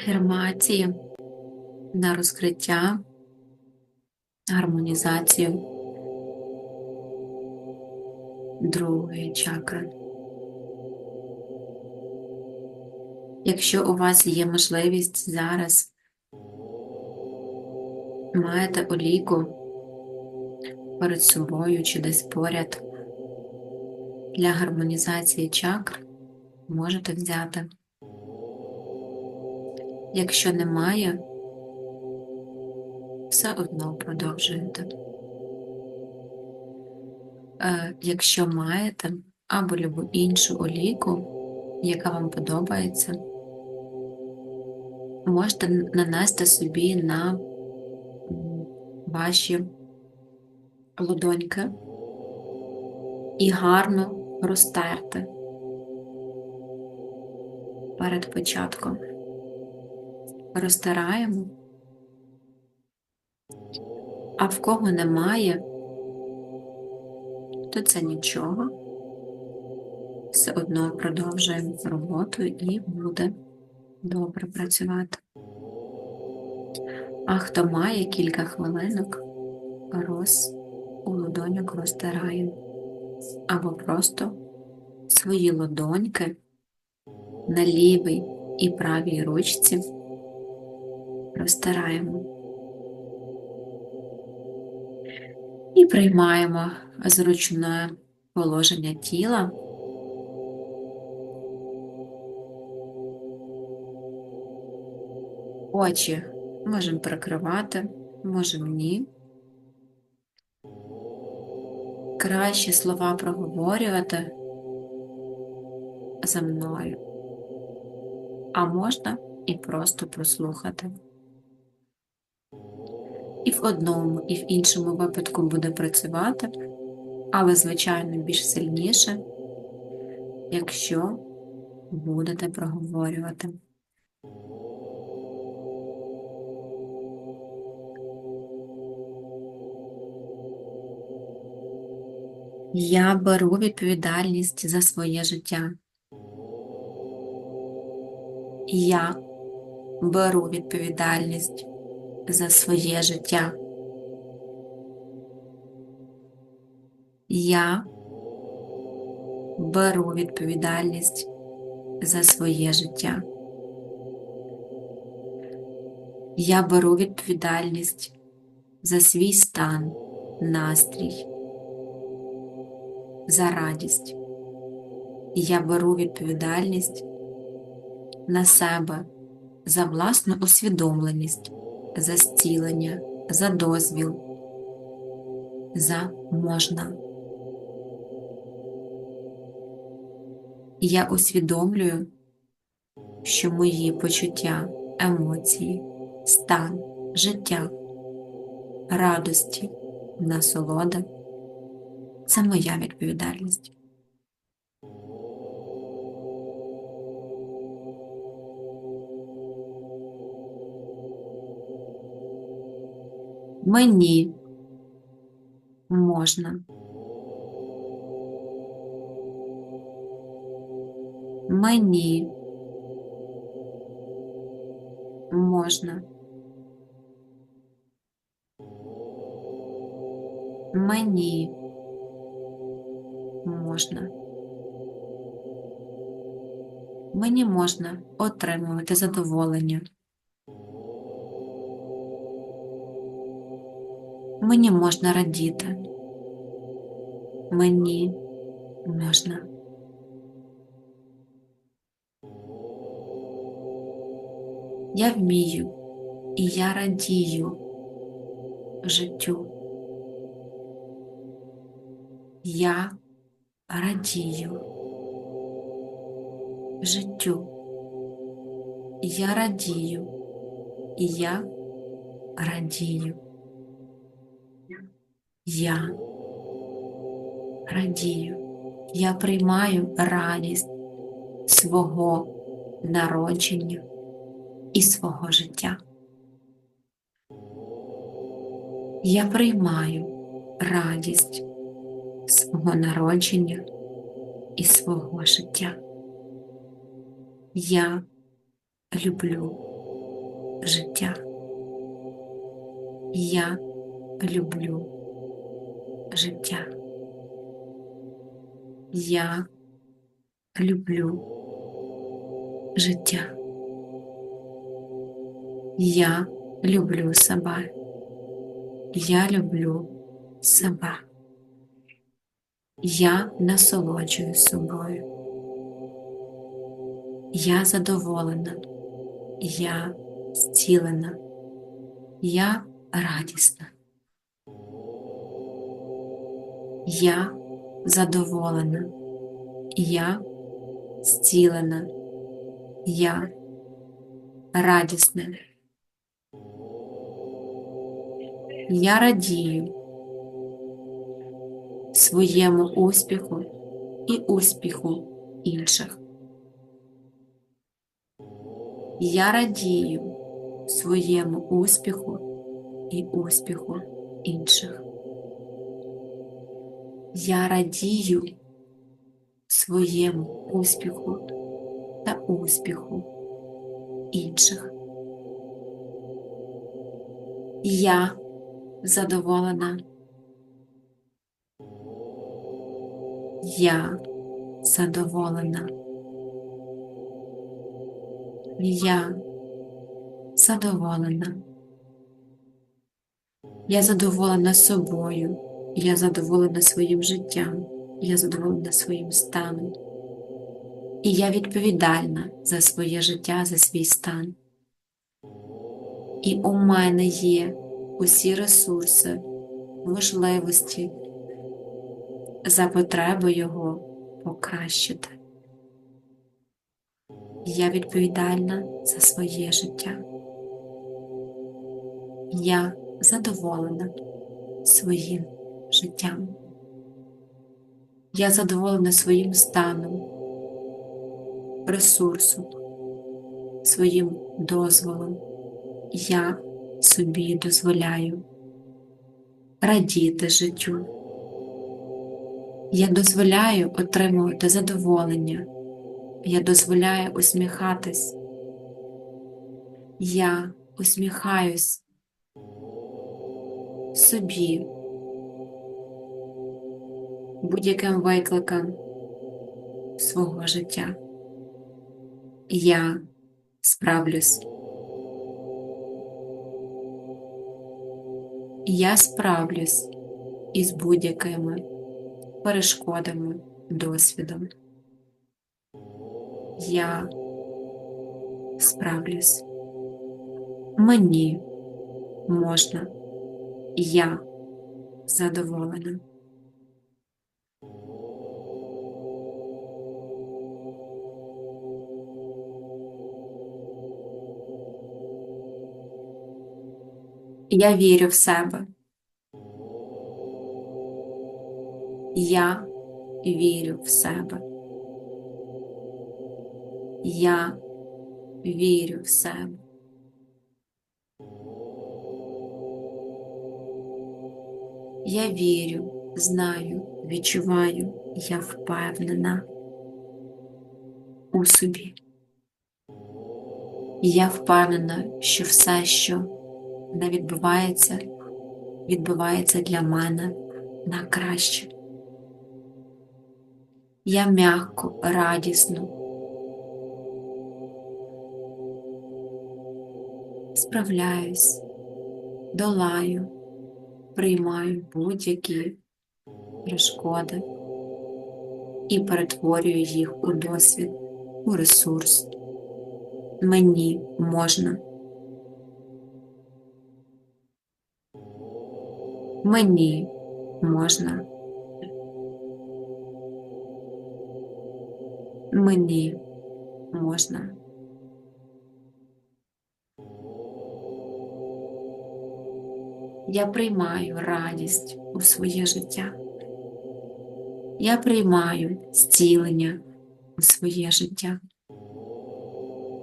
афірмації на розкриття, гармонізацію другої чакри. Якщо у вас є можливість зараз, маєте олійку перед собою чи десь поряд для гармонізації чакр, можете взяти. Якщо немає, все одно продовжуєте. Е, Якщо маєте або любу іншу олійку, яка вам подобається, можете нанести собі на ваші ладоньки і гарно розтерти перед початком. Розтираємо, а в кого немає, то це нічого. Все одно продовжуємо роботу і буде добре працювати. А хто має кілька хвилинок, роз у ладоньок розтираємо. Або просто свої ладоньки на лівій і правій ручці розтираємо. І приймаємо зручне положення тіла. Очі можемо прикривати, можемо ні. Краще слова проговорювати за мною, а можна і просто прослухати. І в одному, і в іншому випадку буде працювати, але, звичайно, більш сильніше, якщо будете проговорювати. Я беру відповідальність за своє життя. Я беру відповідальність за своє життя. Я беру відповідальність за своє життя. Я беру відповідальність за свій стан, настрій, за радість. Я беру відповідальність на себе за власну усвідомленість, за зцілення, за дозвіл, за можна. Я усвідомлюю, що мої почуття, емоції, стан, життя, радості, насолода це моя відповідальність. Мені можна. Мені можна. Мені можна. Мені можна отримувати задоволення. Мені можна радіти. Мені можна. Я вмію і я радію життю. Я радію життю. Я радію і я радію. Я радію. Я приймаю радість свого народження і свого життя. Я приймаю радість свого народження і свого життя. Я люблю життя. Я люблю життя. Я люблю життя. Я люблю себе. Я люблю себе. Я насолоджую собою. Я задоволена. Я зцілена. Я радісна. Я задоволена. Я зцілена. Я радісна. Я радію своєму успіху і успіху інших. Я радію своєму успіху і успіху інших. Я радію своєму успіху та успіху інших. Я задоволена. Я задоволена. Я задоволена. Я задоволена собою. Я задоволена своїм життям. Я задоволена своїм станом. І я відповідальна за своє життя, за свій стан. І у мене є усі ресурси, можливості за потреби його покращити. Я відповідальна за своє життя. Я задоволена своїм життям. Я задоволена своїм станом, ресурсом, своїм дозволом. Я собі дозволяю радіти життю. Я дозволяю отримувати задоволення. Я дозволяю усміхатись. Я усміхаюсь собі будь-яким викликам свого життя. Я справлюсь. Я справлюсь із будь-якими перешкодами, досвідом. Я справлюсь. Мені можна. Я задоволена. Я вірю в себе. Я вірю в себе. Я вірю в себе. Я вірю, знаю, відчуваю, я впевнена у собі. Я впевнена, що все, що не відбувається, відбувається для мене на краще. Я м'яко, радісно справляюсь, долаю, приймаю будь-які перешкоди і перетворюю їх у досвід, у ресурс. Мені можна. Мені можна. Мені можна. Я приймаю радість у своє життя. Я приймаю зцілення у своє життя.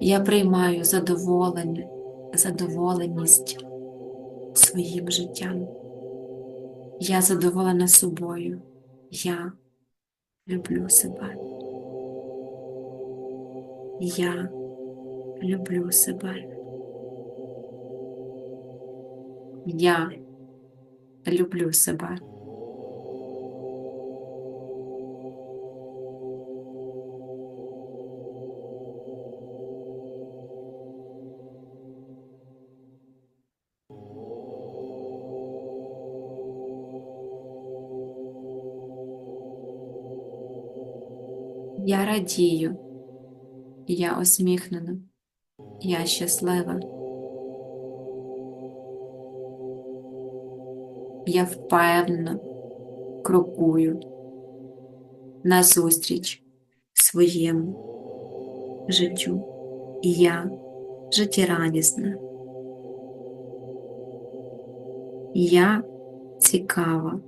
Я приймаю задоволення, задоволеність своїм життям. Я задоволена собою. Я люблю себе. Я люблю себе. Я люблю себе. Я радію, я усміхнена, я щаслива. Я впевнено крокую назустріч своєму життю. Я життєрадісна. Я цікава.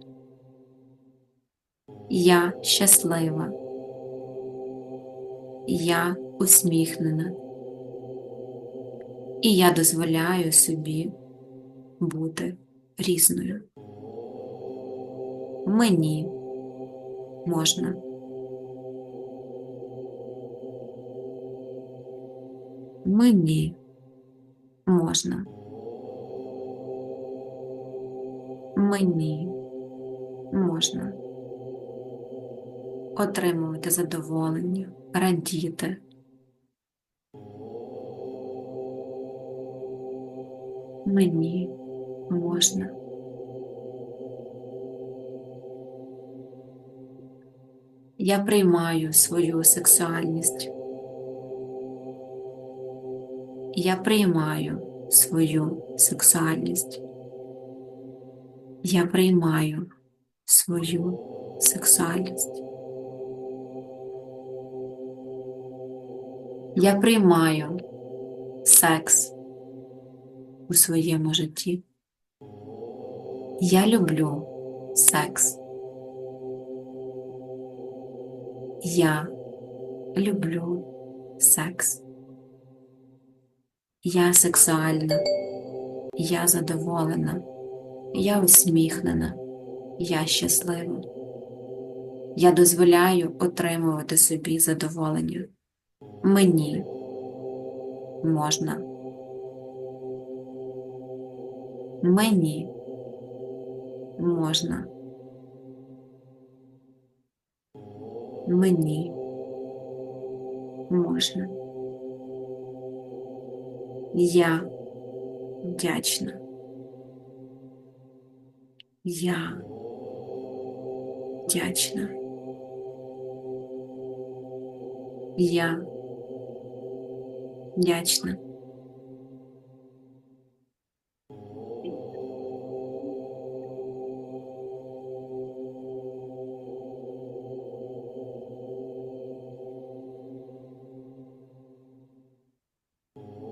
Я щаслива. Я усміхнена. І я дозволяю собі бути різною. Мені можна. Мені можна. Мені можна отримувати задоволення, радіти. Мені можна. Я приймаю свою сексуальність. Я приймаю свою сексуальність. Я приймаю свою сексуальність. Я приймаю секс у своєму житті. Я люблю секс. Я люблю секс. Я сексуальна. Я задоволена. Я усміхнена. Я щаслива. Я дозволяю отримувати собі задоволення. Мені можна. Мені можна. Мені можна. Я вдячна. Я вдячна. Я вдячна.